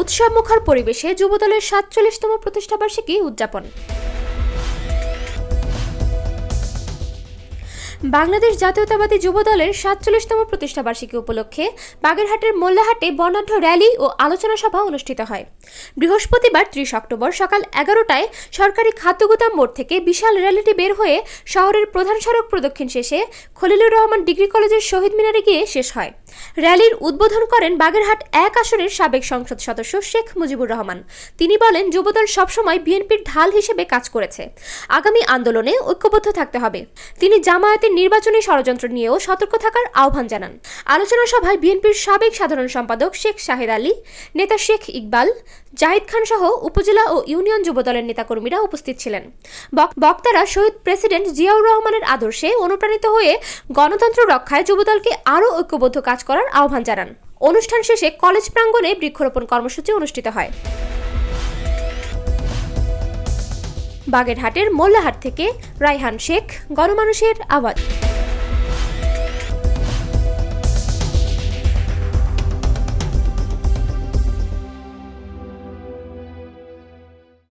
উৎসবমুখর পরিবেশে যুবদলের সাতচল্লিশতম প্রতিষ্ঠাবার্ষিকী উদযাপন। বাংলাদেশ জাতীয়তাবাদী যুবদলের সাতচল্লিশতম প্রতিষ্ঠাবার্ষিকী উপলক্ষে বাগেরহাটের মোল্লাহাটে বর্ণাঢ্য র্যালি ও আলোচনা সভা অনুষ্ঠিত হয়। বৃহস্পতিবার ত্রিশ অক্টোবর সকাল এগারোটায় সরকারি খাদ্যগুদাম মোড় থেকে বিশাল র্যালিটি বের হয়ে শহরের প্রধান সড়ক প্রদক্ষিণ শেষে খলিলুর রহমান ডিগ্রি কলেজের শহীদ মিনারে গিয়ে শেষ হয়। র্যালির উদ্বোধন করেন বাগেরহাট এক আসনের সাবেক সংসদ সদস্য শেখ মুজিবুর রহমান। তিনি বলেন, যুবদল সবসময় বিএনপির ঢাল হিসেবে কাজ করেছে। আগামী আন্দোলনে ঐক্যবদ্ধ থাকতে হবে। তিনি জামায়াতের নির্বাচনী ষড়যন্ত্র নিয়েও সতর্ক থাকার আহ্বান জানান। আলোচনা সভায় বিএনপির সাবেক সাধারণ সম্পাদক শেখ শাহেদ আলী, নেতা শেখ ইকবাল, জাহিদ খান সহ উপজেলা ও ইউনিয়ন যুবদলের নেতাকর্মীরা উপস্থিত ছিলেন। বক- বক্তারা শহীদ প্রেসিডেন্ট জিয়াউর রহমানের আদর্শে অনুপ্রাণিত হয়ে গণতন্ত্র রক্ষায় যুবদলকে আরও ঐক্যবদ্ধ কাজ করার আহ্বান জানান। অনুষ্ঠান শেষে কলেজ প্রাঙ্গণে বৃক্ষরোপণ কর্মসূচি অনুষ্ঠিত হয়। বাগেরহাটের মোল্লাহাট থেকে রায়হান শেখ গণমানুষের আওয়াজ।